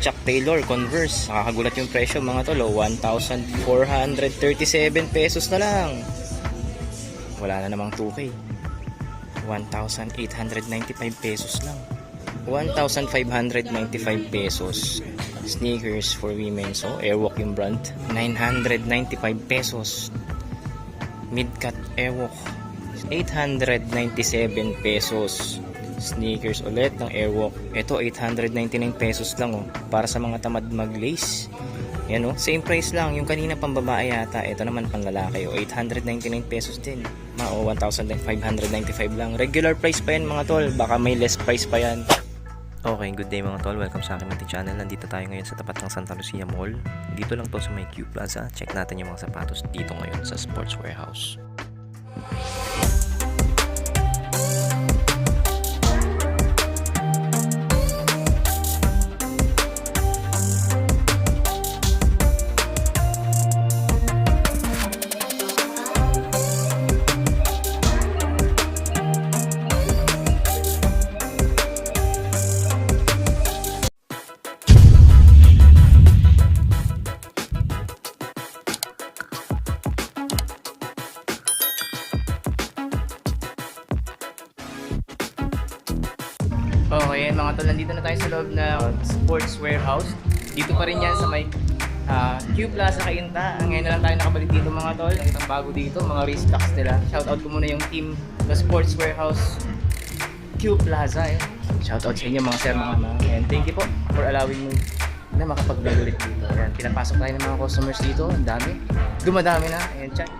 Chuck Taylor, Converse. Nakakagulat yung presyo mga tol. oh. 1,437 pesos na lang. Wala na namang 2K. 1,895 pesos lang. 1,595 pesos. Sneakers for women. So, Airwalk yung brand. 995 pesos. Midcat Airwalk. 897 pesos. Sneakers ulit ng Airwalk. Ito, 899 pesos lang oh. Para sa mga tamad mag-lace. Yan oh, same price lang. Yung kanina pang babae yata, ito naman pang lalaki oh. 899 pesos din. Mao, 1,595 lang. Regular price pa yan mga tol. Baka may less price pa yan. Okay, good day mga tol. Welcome sa aking munting channel. Nandito tayo ngayon sa tapat ng Santa Lucia Mall. Dito lang to sa may Q Plaza. Check natin yung mga sapatos dito ngayon sa Sports Warehouse. Ah, Q Plaza Kainta. Ngayon na lang tayo nakabalik dito mga tol. Ang bago dito, mga restocks nila. Shoutout ko muna yung team the Sports Warehouse Q Plaza. Eh. Shoutout sa inyo mga sir, mga ma'am. And thank you po for allowing me na makapag-vlog ulit dito. Ayan, pinapasok tayo ng mga customers dito. Ang dami. Dumadami na. Ayan, check.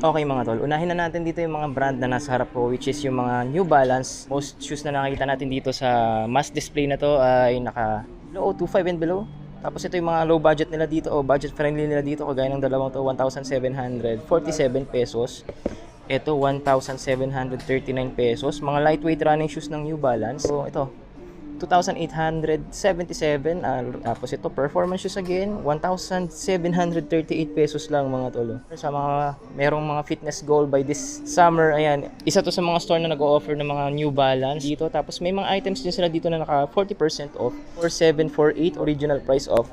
Okay mga tol, unahin na natin dito yung mga brand na nasa harap ko which is yung mga New Balance. Most shoes na nakikita natin dito sa mass display na to ay naka low 25 and below. Tapos ito yung mga low budget nila dito o budget friendly nila dito kagaya ng dalawang to 1,747 pesos. Ito 1,739 pesos. Mga lightweight running shoes ng New Balance. So ito 2,877 ah, tapos ito performance shoes again 1,738 pesos lang mga tolo sa mga merong mga fitness goal by this summer ayan. Isa to sa mga store na nag-o-offer ng mga New Balance dito. Tapos may mga items din sila dito na naka 40% off 4,748 original price of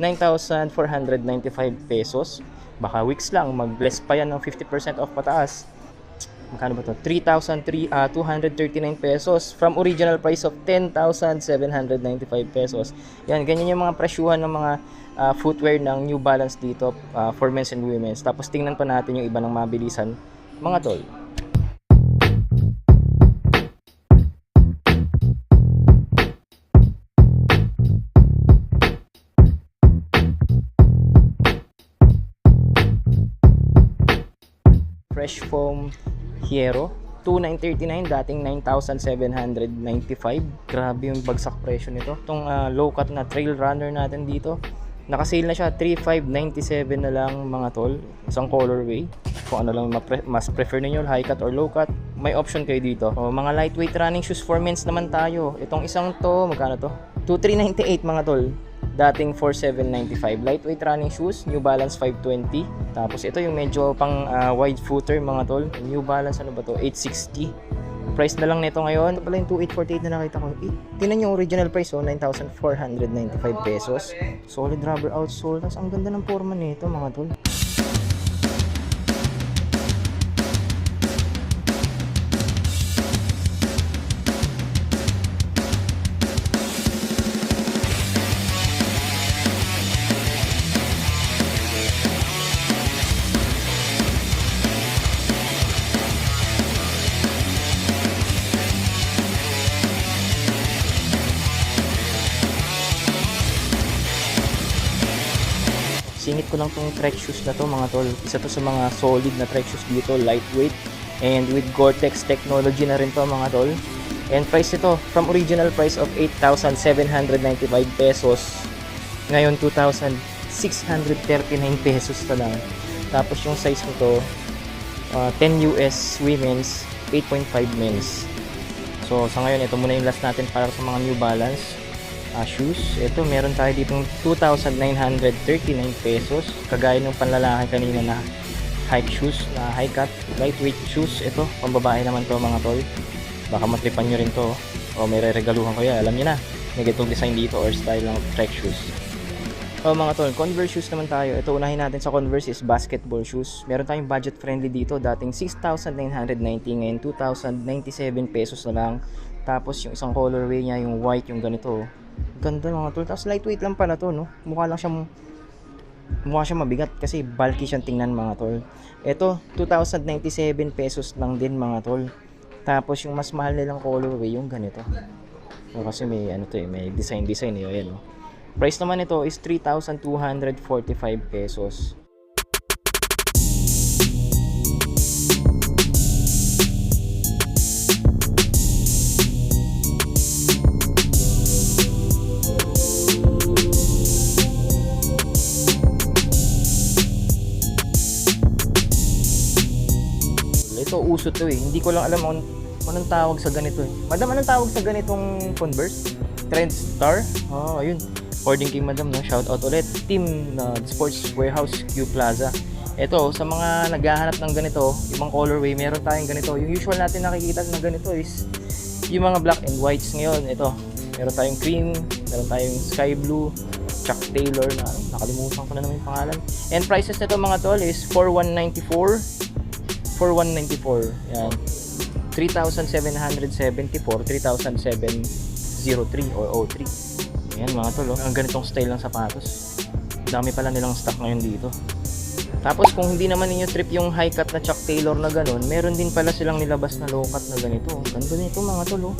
9,495 pesos. Baka weeks lang mag-less pa yan ng 50% off pataas magkano ba to? 3,239 pesos from original price of 10,795 pesos. Yan, ganyan yung mga presyuhan ng mga ah, footwear ng New Balance dito ah, for men's and women's. Tapos tingnan pa natin yung iba ng mabilisan. Mga tol. Fresh Foam Hero. 2,939 dating 9,795 grabe yung bagsak presyo nito. Itong ah, low cut na trail runner natin dito. Nakasale na siya 3,597 na lang mga tol. Isang colorway. Kung ano lang mas prefer ninyo high cut or low cut may option kayo dito. O, mga lightweight running shoes for men's naman tayo. Itong isang to magkano to? 2,398 mga tol dating 4,795 lightweight running shoes New Balance 520 tapos ito yung medyo pang ah, wide footer mga tol. New Balance ano ba to? 860 price na lang nito ngayon. Ito pala yung 2848 na nakita ko. Eh, tinan yung original price oh 9,495 pesos. Solid rubber outsole. Tapos ang ganda ng forma nito mga tol ko lang tong trek shoes na to mga tol. Isa to sa mga solid na trek shoes dito, lightweight and with Gore-Tex technology na rin to mga tol. And price ito from original price of 8,795 pesos. Ngayon 2,639 pesos na lang. Tapos yung size nito uh, 10 US women's, 8.5 men's. So sa ngayon ito muna yung last natin para sa mga New Balance ah, shoes. Ito, meron tayo dito 2,939 pesos. Kagaya ng panlalaki kanina na hike shoes, na high cut, lightweight shoes. Ito, pambabae naman to mga tol. Baka matripan nyo rin to. O may regaluhan ko yan, alam nyo na. may ganitong design dito or style ng trek shoes. Oh mga tol, Converse shoes naman tayo. Ito unahin natin sa Converse is basketball shoes. Meron tayong budget friendly dito. Dating 6,990 ngayon 2,097 pesos na lang. Tapos yung isang colorway niya, yung white, yung ganito. Ganda mga tol. Tapos lightweight lang pala to, no? Mukha lang siyang mukha siya mabigat kasi bulky siyang tingnan mga tol. Ito, 2,097 pesos lang din mga tol. Tapos yung mas mahal nilang colorway, yung ganito. O, kasi may ano to eh, may design design eh, ayan oh. Price naman nito is 3,245 pesos. Uso to eh. Hindi ko lang alam kung anong tawag sa ganito eh. Madam, anong tawag sa ganitong Converse? Trend Star? Oh, ayun. According kay Madam, no? shout out ulit. Team na Sports Warehouse Q Plaza. Ito, sa mga naghahanap ng ganito, ibang colorway, meron tayong ganito. Yung usual natin nakikita na ganito is yung mga black and whites ngayon. Ito, meron tayong cream, meron tayong sky blue, Chuck Taylor na nakalimutan ko na naman yung pangalan. And prices nito mga tol is 4194 4194. Yan. 3,774, 3,703 or 03. Ayan mga tol, oh. ang ganitong style ng sapatos. Dami pala nilang stock ngayon dito. Tapos kung hindi naman ninyo trip yung high cut na Chuck Taylor na ganun, meron din pala silang nilabas na low cut na ganito. Ganda nito mga tol, oh.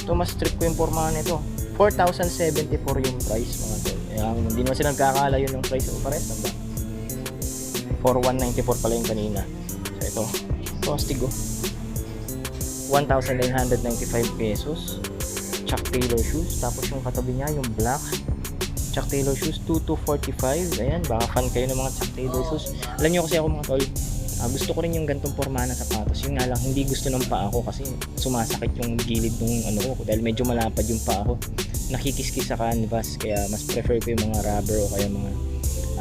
Ito mas trip ko yung pormahan nito. 4,074 yung price mga tol. Ayan, hindi naman sila nagkakalayo yung price o pares. Ba? 4,194 pala yung kanina. Ito, Tostigo. 1,995 pesos. Chuck Taylor shoes. Tapos yung katabi niya, yung black. Chuck Taylor shoes, 2,245. Ayan, baka fan kayo ng mga Chuck Taylor shoes. Alam niyo kasi ako mga tol, ah, gusto ko rin yung gantong forma na sapatos. Yung nga lang, hindi gusto ng paa ko kasi sumasakit yung gilid ng ano ko dahil medyo malapad yung paa ko. Nakikiskis sa canvas kaya mas prefer ko yung mga rubber o kaya mga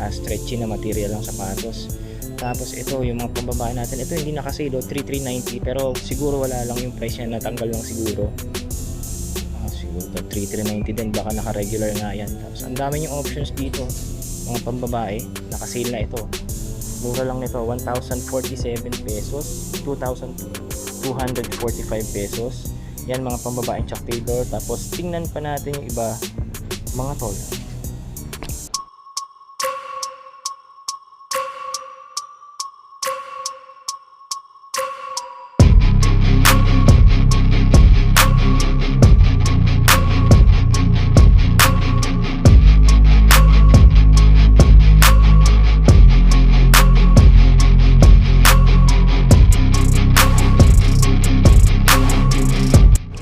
ah, stretchy na material ng sapatos. Tapos ito, yung mga pambabae natin, ito hindi nakasale, oh, 3390 pero siguro wala lang yung price niya, natanggal lang siguro. Ah, siguro to 3390 din, baka naka-regular nga yan. Tapos ang dami yung options dito, mga pambabae, nakasale na ito. Mura lang nito, 1,047 pesos, 2,245 pesos. Yan mga pambabaeng Chuck Taylor. Tapos tingnan pa natin yung iba, mga tol.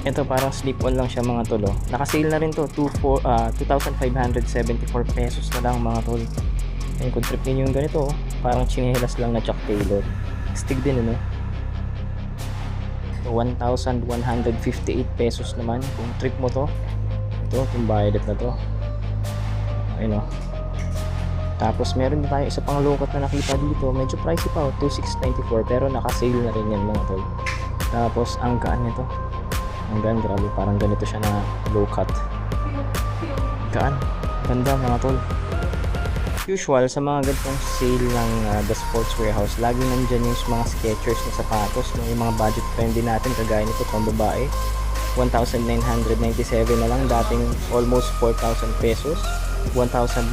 Ito parang slip on lang siya mga tol. oh. Naka-sale na rin to, 24, ah, 2,574 pesos na lang mga tol. Ayun, kung trip ninyo yung ganito, oh, parang chinelas lang na Chuck Taylor. Stig din ano. 1,158 pesos naman kung trip mo to. Ito, itong violet na to. Ayun oh. Tapos meron din tayo isa pang low-cut na nakita dito. Medyo pricey pa, oh, 2,694 pero naka-sale na rin yan mga tol. Tapos ang gaan nito. Ang gaan, grabe. Parang ganito siya na low cut. Gaan. Ganda mga tol. Usual sa mga ganitong sale ng uh, The Sports Warehouse, lagi nandyan yung mga Skechers na sapatos, no? yung mga budget friendly natin, kagaya nito pang babae. 1,997 na lang, dating almost 4,000 pesos. 1,997,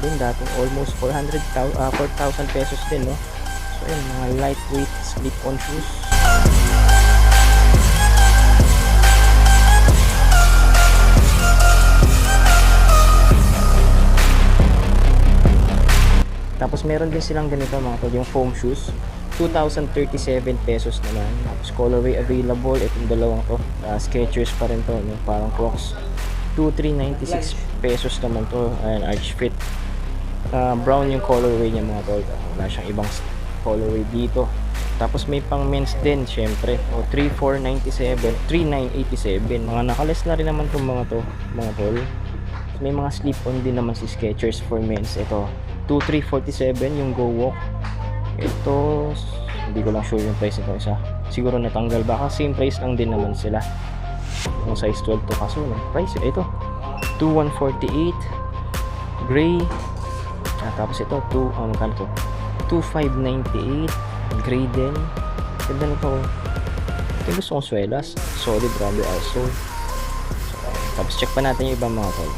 dating almost 400, uh, 4,000 pesos din, no? So, yun, mga lightweight slip-on shoes. Tapos meron din silang ganito mga tol, yung foam shoes. 2,037 pesos naman. Tapos colorway available. Itong dalawang to. Uh, Skechers pa rin to. No? Parang Crocs. 2,396 pesos naman to. Ayan, Arch Fit. Ah, brown yung colorway niya mga tol. Wala siyang ibang colorway dito. Tapos may pang men's din, syempre. O, 3,497, 3,987. Mga nakales na rin naman itong mga to, mga tol. May mga slip-on din naman si Skechers for men's. Ito, 2,347 yung Go Walk. Ito, hindi ko lang sure yung price nito isa. Siguro natanggal baka same price lang din naman sila. Yung size 12 to kaso, no? price, ito. 2148 gray. Ah, tapos ito, 2, oh, magkano to? 2598 gray din. Ganda nito. Ito yung gusto kong swelas. Solid, grabe also. So, tapos check pa natin yung ibang mga tol.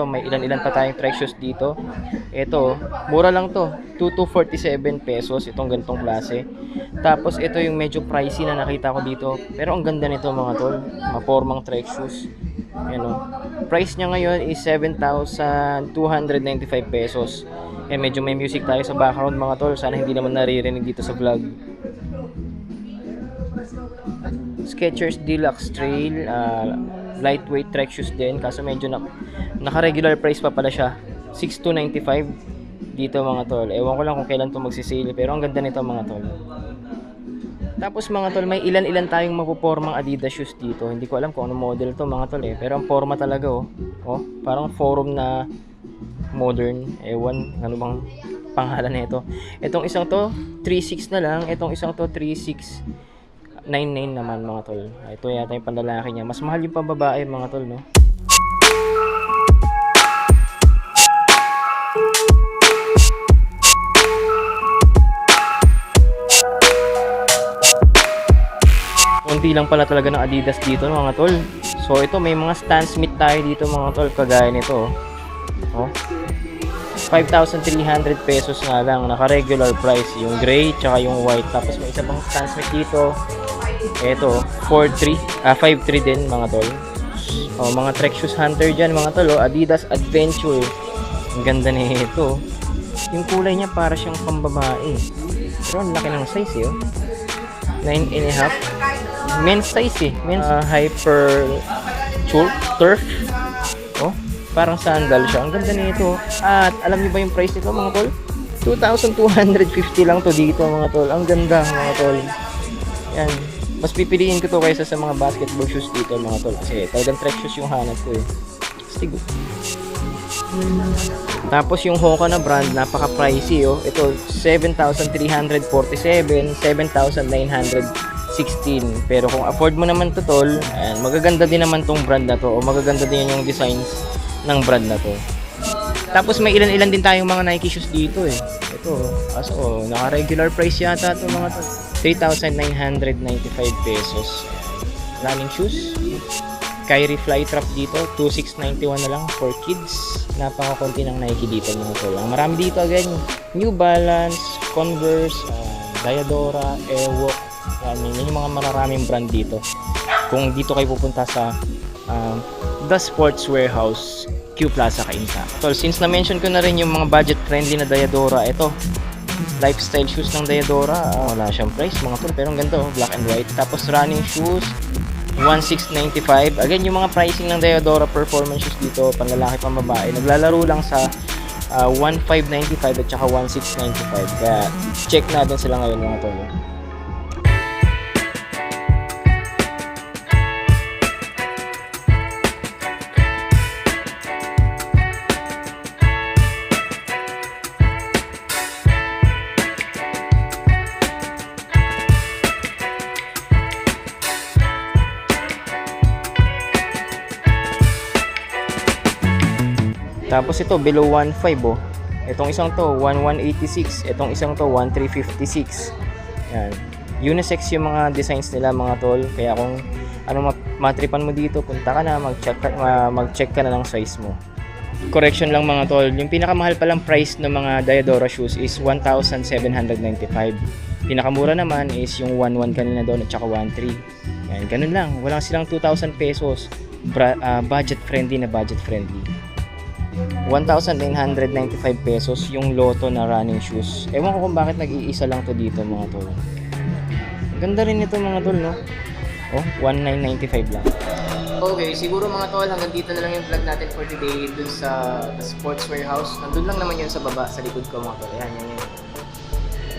Ito, may ilan-ilan pa tayong track shoes dito. Ito, mura lang to. 2 to 47 pesos itong ganitong klase. Tapos ito yung medyo pricey na nakita ko dito. Pero ang ganda nito mga tol. Mapormang track shoes. Ayan o. Price niya ngayon is 7,295 pesos. Eh medyo may music tayo sa background mga tol. Sana hindi naman naririnig dito sa vlog. Skechers Deluxe Trail ah, lightweight track shoes din. Kaso medyo na, naka-regular price pa pala siya. 6295 dito mga tol. Ewan ko lang kung kailan to magsisale pero ang ganda nito mga tol. Tapos mga tol may ilan-ilan tayong mapupormang Adidas shoes dito. Hindi ko alam kung ano model to mga tol eh. Pero ang forma talaga oh, oh parang forum na modern. Ewan ano bang pangalan na ito itong isang to 36 na lang. Itong isang to 36 99 naman mga tol. Ito yata yung panlalaki niya. Mas mahal yung pambabae mga tol, no? Konti lang pala talaga ng Adidas dito mga tol. So ito may mga Stan Smith tayo dito mga tol kagaya nito. Oh. oh. 5,300 pesos nga lang naka-regular price yung gray tsaka yung white tapos may isa pang Stan Smith dito eto 4.3 ah 5.3 din mga tol. Oh, mga trek shoes hunter dyan mga tol oh, Adidas Adventure. Ang ganda nito yung kulay niya para siyang pambabae. Pero ang laki ng size eh oh. 9 and a half. Men's size eh. Men's ah, hyper tur- turf. Oh parang sandal siya. Ang ganda nito at alam niyo ba yung price nito mga tol? 2,250 lang to dito mga tol. Ang ganda mga tol. Yan mas pipiliin ko to kaysa sa mga basketball shoes dito mga tol kasi talagang track shoes yung hanap ko eh Stigo. Tapos yung Hoka na brand, napaka-pricey oh. Ito 7,347, 7,916. Pero kung afford mo naman to tol, ayan, magaganda din naman tong brand na to o magaganda din yung designs ng brand na to. Tapos may ilan-ilan din tayong mga Nike shoes dito eh. Ito, kaso oh, naka-regular price yata to mga to. 3,995 pesos. Running shoes. Kyrie Flytrap dito, 2,691 na lang for kids. Napakakunti ng Nike dito mga tol. Ang marami dito again, New Balance, Converse, uh, Diadora, Airwalk. Yan, yun yung mga mararaming brand dito. Kung dito kayo pupunta sa um, The Sports Warehouse, Q Plaza Cainta. Tol, since na-mention ko na rin yung mga budget friendly na Diadora, ito, lifestyle shoes ng Diadora, ah, wala siyang price mga tol, pero ang ganda, oh, black and white. Tapos running shoes, 1695. Again, yung mga pricing ng Diadora performance shoes dito, panlalaki pang babae, naglalaro lang sa ah, 1595 at saka 1695. Kaya check natin sila ngayon mga tol. Tapos ito below 1.5 oh. Itong isang to 1186, itong isang to 1356. Yan. Unisex yung mga designs nila mga tol. Kaya kung ano ma- matripan mo dito, punta ka na, mag-check ka, ma- mag-check ka na ng size mo. Correction lang mga tol, yung pinakamahal palang price ng mga Diadora shoes is 1,795. Pinakamura naman is yung 1.1 kanina doon at saka 1.3. Yan, ganun lang. Walang silang 2,000 pesos. Bra- ah, budget friendly na budget friendly. 1,995 pesos yung Lotto na running shoes. Ewan ko kung bakit nag-iisa lang to dito mga tol. Ganda rin ito mga tol, no? Oh, 1995 lang. Okay, siguro mga tol, hanggang dito na lang yung vlog natin for today dun sa the Sports Warehouse. Nandun lang naman yun sa baba, sa likod ko mga tol. Ayan, yan, yan.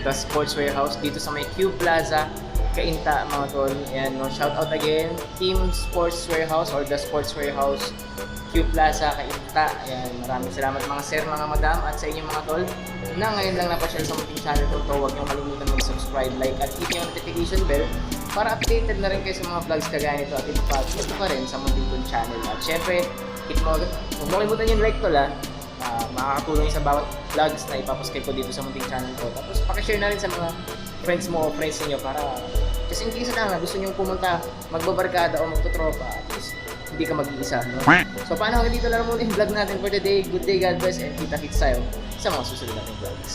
The Sports Warehouse dito sa may Cube Plaza, Kainta mga tol. Ayan, no? shout out again, Team Sports Warehouse or the Sports Warehouse Cube Plaza, Kainta. Ayan, maraming salamat mga sir, mga madam at sa inyong mga tol na ngayon lang napasyal sa munting channel to. Huwag niyong kalimutan mag-subscribe, like at hit yung notification bell para updated na rin kayo sa mga vlogs kagaya nito at ito pa, ito pa rin sa Munting channel. At syempre, hit mo, huwag mo kalimutan yung like to la. Ah, makakatulong sa bawat vlogs na ipapascribe ko dito sa Munting channel ko. Tapos pakishare na rin sa mga friends mo o friends niyo para just in case na lang na gusto niyo pumunta, magbabarkada o magtutropa, at least hindi ka mag-iisa. No? So paano hanggang dito lang muna yung vlog natin for today. Good day, God bless, and kita-kits tayo sa mga susunod nating vlogs.